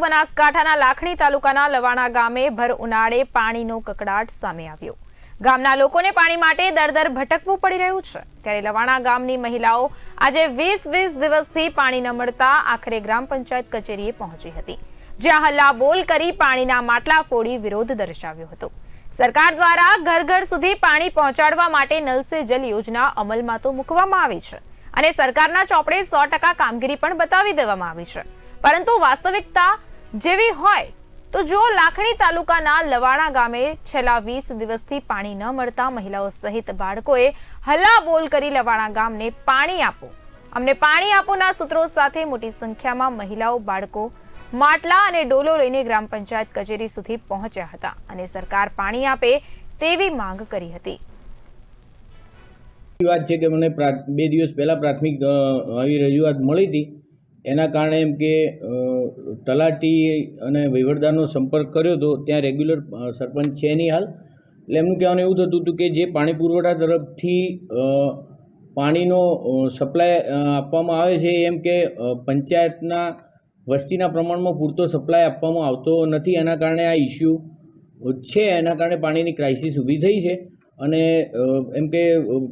બનાસકાંઠાના લાખણી તાલુકાના લવાણા ગામે ભર ઉનાળે પાણીનો કકડાટ સામે આવ્યો. ગામના લોકોને પાણી માટે દર ભટકવું પડી રહ્યું છે. ત્યારે લવાણા ગામની મહિલાઓ આજે વીસ વીસ દિવસથી પાણી ન મળતા આખરે ગ્રામ પંચાયત કચેરીએ પહોંચી હતી. જ્યાં હલ્લાબોલ કરી પાણીના માટલા ફોડી વિરોધ દર્શાવ્યો હતો. સરકાર દ્વારા ઘર ઘર સુધી પાણી પહોંચાડવા માટે નલ સે જલ યોજના અમલમાં તો મૂકવામાં આવી છે. અને સરકારના ચોપડે સો કામગીરી પણ બતાવી દેવામાં આવી છે. પરંતુ વાસ્તવિકતા જેવી હોય તો જો લાખણી તાલુકાના લવાણા ગામે છેલ્લા વીસ દિવસથી પાણી ન મળતા મહિલાઓ સહિત બાળકોએ હલ્લાબોલ કરી લવાણા ગામને પાણી આપો. અમને પાણી આપોના સૂત્રો સાથે મોટી સંખ્યામાં મહિલાઓ, બાળકો માટલા અને ડોલો લઈને ગ્રામ પંચાયત કચેરી સુધી પહોંચ્યા હતા અને સરકાર પાણી આપે તેવી માંગ કરી હતી. વાત છે કે મને બે દિવસ પહેલાં પ્રાથમિક આવી રજૂઆત મળી હતી. એના કારણે એમ કે તલાટી અને વહીવટદારનો સંપર્ક કર્યો હતો ત્યાં રેગ્યુલર સરપંચ છે નહીં હાલ. એટલે એમનું કહેવાનું એવું થતું હતું કે જે પાણી પુરવઠા તરફથી પાણીનો સપ્લાય આપવામાં આવે છે એમ કે પંચાયતના વસ્તીના પ્રમાણમાં પૂરતો સપ્લાય આપવામાં આવતો નથી. એના કારણે આ ઇસ્યુ છે. એના કારણે પાણીની ક્રાઇસિસ ઊભી થઈ છે. અને એમ કે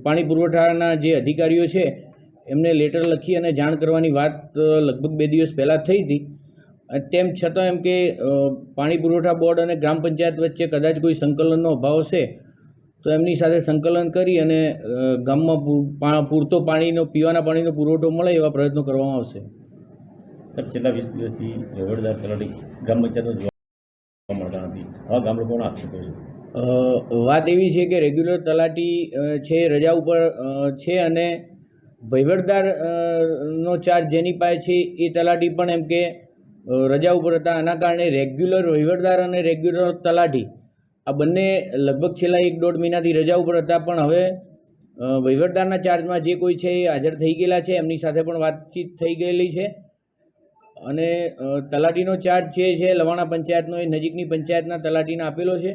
પાણી પુરવઠાના જે અધિકારીઓ છે એમને લેટર લખી અને જાણ કરવાની વાત લગભગ બે દિવસ પહેલાં થઈ હતી. તેમ છતાં એમ કે પાણી પુરવઠા બોર્ડ અને ગ્રામ પંચાયત વચ્ચે કદાચ કોઈ સંકલનનો અભાવ હશે તો એમની સાથે સંકલન કરી અને ગામમાં પૂરતો પાણીનો પીવાના પાણીનો પુરવઠો મળે એવા પ્રયત્નો કરવામાં આવશે. સર છેલ્લા વીસ દિવસથી વહીવટદાર તલાટી ગ્રામ પંચાયતમાં જોવા મળતા નથી. આવા ગામ લોકોનો આક્ષેપો છે. વાત એવી છે કે રેગ્યુલર તલાટી છે રજા ઉપર છે અને વહીવટદાર નો ચાર્જ જેની પાસે છે એ તલાટી પણ એમ કે રજા ઉપર હતા. આના કારણે રેગ્યુલર વહીવટદાર અને રેગ્યુલર તલાટી, આ બંને લગભગ છેલ્લા એક દોઢ મહિનાથી રજા ઉપર હતા. પણ હવે વહીવટદારના ચાર્જમાં જે કોઈ છે એ હાજર થઈ ગયેલા છે. એમની સાથે પણ વાતચીત થઈ ગયેલી છે. અને તલાટીનો ચાર્જ છે છે લવાણા પંચાયતનો, એ નજીકની પંચાયતના તલાટીને આપેલો છે.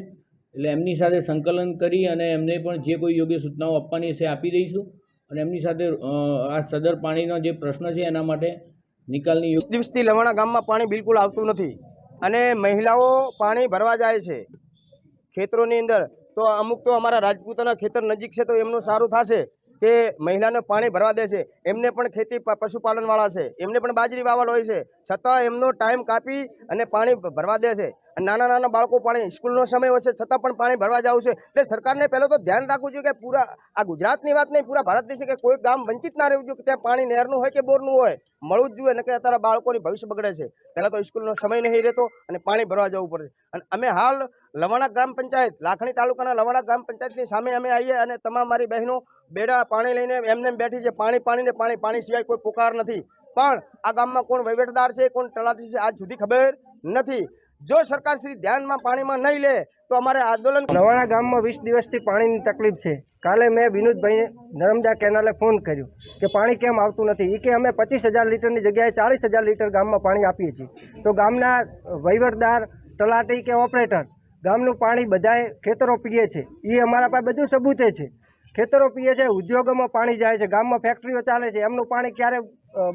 એટલે એમની સાથે સંકલન કરી અને એમને પણ જે કોઈ યોગ્ય સૂચનાઓ આપવાની હશે આપી દઈશું. અને એમની સાથે આ સદર પાણીનો જે પ્રશ્ન છે એના માટે નિકાલની દિવસથી લવાણા ગામમાં પાણી બિલકુલ આવતું નથી અને મહિલાઓ પાણી ભરવા જાય છે ખેતરોની અંદર. તો અમુક તો અમારા રાજપૂતોના ખેતર નજીક છે તો એમનું સારું થશે કે મહિલાને પાણી ભરવા દે છે. એમને પણ ખેતી પશુપાલનવાળા છે. એમને પણ બાજરી વાવલ હોય છે. છતાં એમનો ટાઈમ કાપી અને પાણી ભરવા દે છે. નાના નાના બાળકો પાણી સ્કૂલનો સમય હોય છે, છતાં પણ પાણી ભરવા જવું છે. એટલે સરકારને પહેલાં તો ધ્યાન રાખવું જોઈએ કે પૂરા, આ ગુજરાતની વાત નહીં, પૂરા ભારત દેશે કે કોઈ ગામ વંચિત ના રહેવું જોઈએ, કે ત્યાં પાણી નહેરનું હોય કે બોરનું હોય, મળવું જ જોઈએ ને કે અત્યારે બાળકોની ભવિષ્ય બગડે છે. પહેલાં તો સ્કૂલનો સમય નહીં રહેતો અને પાણી ભરવા જવું પડે. અને અમે હાલ લવાણા ગ્રામ પંચાયત, લાખણી તાલુકાના લવાણા ગ્રામ પંચાયતની સામે અમે આવીએ અને તમામ મારી બહેનો બેડા પાણી લઈને એમને એમ બેઠી છે, પાણી પાણીને પાણી પાણી સિવાય કોઈ પુકાર નથી. પણ આ ગામમાં કોણ વહીવટદાર છે, કોણ તલાટી છે, આજ સુધી ખબર નથી. જો સરકાર શ્રી ધ્યાનમાં પાણીમાં નહીં લે, તો અમારે આંદોલન નવાણા ગામમાં વીસ દિવસથી પાણીની તકલીફ છે. કાલે મેં વિનોદભાઈને નર્મદા કેનાલે ફોન કર્યો કે પાણી કેમ આવતું નથી. એ કે અમે પચીસ હજાર લીટરની જગ્યાએ ચાલીસ હજાર લીટર ગામમાં પાણી આપીએ છીએ. તો ગામના વહીવટદાર, તલાટી કે ઓપરેટર, ગામનું પાણી બધાએ ખેતરો પીએ છે. એ અમારા પાસે બધું સબૂતે છે. ખેતરો પીએ છે, ઉદ્યોગોમાં પાણી જાય છે, ગામમાં ફેક્ટરીઓ ચાલે છે. એમનું પાણી ક્યારે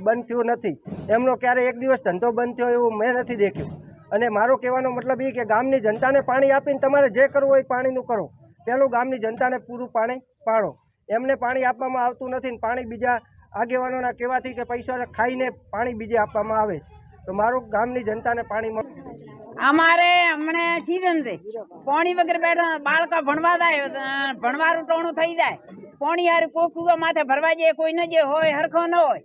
બંધ થયું નથી. એમનો ક્યારે એક દિવસ ધંધો બંધ થયો એવું મેં નથી દેખ્યું. અને મારો કહેવાનો મતલબ એ કે ગામની જનતાને પાણી આપીને તમારે જે કરવું હોય પાણીનું કરો. પહેલું ગામની જનતાને પૂરું પાણી પાડો. એમને પાણી આપવામાં આવતું નથી પાણી બીજા આગેવાનોના કહેવાથી કે પૈસા ખાઈને પાણી બીજે આપવામાં આવે તો મારું ગામની જનતાને પાણી અમારે હમણે સીઝન છે પાણી વગર બેઠા બાળકા ભણવા જાય ભણવાનું ટોણું થઈ જાય. પાણી હારું કોઈ કુવા માથે ભરવા જાય, કોઈ ન જે હોય હરખો ન હોય.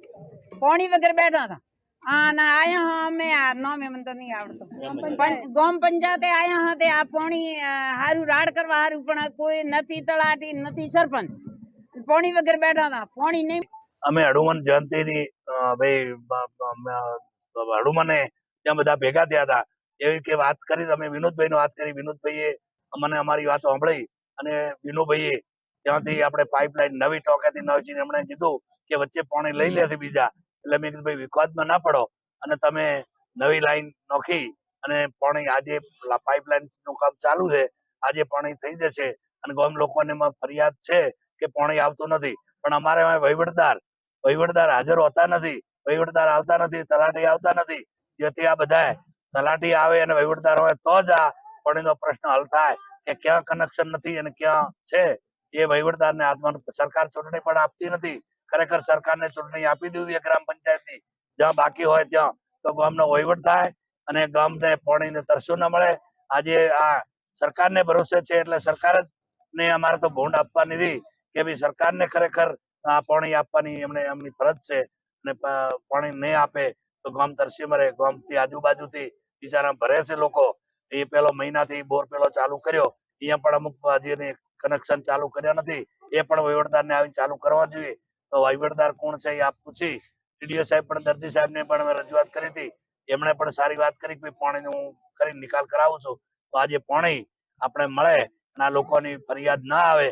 પાણી વગર બેઠા હતા. અને આયા હા અમે આ નામે મને તો નહીં આવડતું. પંચ- પંચાયતે. આયા હા તે આ પાણી હારું રાડ કરવા હારું પણ કોઈ નથી તળાટી નથી સરપંચ. પોણી વગર બેઠા હતા. પાણી નહીં. અમે હનુમાન જયંતિની ભાઈ હનુમાને ત્યાં બધા ભેગા થયા હતા. એવી કે વાત કરી અમે વિનોદભાઈ વાત કરી. વિનોદભાઈએ અમને અમારી વાત સાંભળી અને વિનોદભાઈએ ત્યાંથી આપણે પાઇપલાઇન નવી ટોકેથી નવી એમણે કીધું કે વચ્ચે પાણી લઈ લે બીજા. એટલે મેં કીધું વિવાદમાં ના પડો અને તમે નવી લાઈન નોખી અને પાણી આજે પાઇપલાઇનનું કામ ચાલુ છે, આજે પાણી થઈ જશે અને ગામ લોકોને ફરિયાદ છે કે પાણી આવતું નથી. પણ અમારે વહીવટદાર વહીવટદાર હાજર હોતા નથી, વહીવટદાર આવતા નથી, તલાટી આવતા નથી. જેથી આ બધા તલાટી આવે અને વહીવટદાર હોય તો જ આ પાણીનો પ્રશ્ન હલ થાય કે ક્યાં કનેક્શન નથી અને ક્યાં છે. એ વહીવટદારને હાથમાં સરકાર ચૂંટણી પણ આપતી નથી. ખરેખર સરકારને ચૂંટણી આપી જોઈએ ગ્રામ પંચાયતની. જ્યાં બાકી હોય ત્યાં તો ગામનો વહીવટ થાય અને ગામને પાણીને તરસ્યું ન મળે. આજે આ સરકારને ભરોસે છે એટલે સરકાર ને અમારે તો ભોંડ આપવાની રહી કે ભાઈ સરકારને ખરેખર આ પાણી આપવાની એમને એમની ફરજ છે અને પાણી નહીં આપે તો ગામ તરસી મરે. ગામથી આજુબાજુથી બિચારા ભરે છે લોકો. એ પેલો મહિનાથી બોર પેલો ચાલુ કર્યો. અહીંયા પણ અમુક હજી કનેક્શન ચાલુ કર્યા નથી. એ પણ વહીવટદારને આવીને ચાલુ કરવા જોઈએ. વહીવટદાર કોણ છે એ આપ પૂછી ટીડીઓ સાહેબ પણ, દરજી સાહેબને પણ રજૂઆત કરી હતી. એમણે પણ સારી વાત કરી કે પાણીનું હું કરી નિકાલ કરાવું છું. તો આજે પાણી આપણે મળે અને આ લોકોની ફરિયાદ ના આવે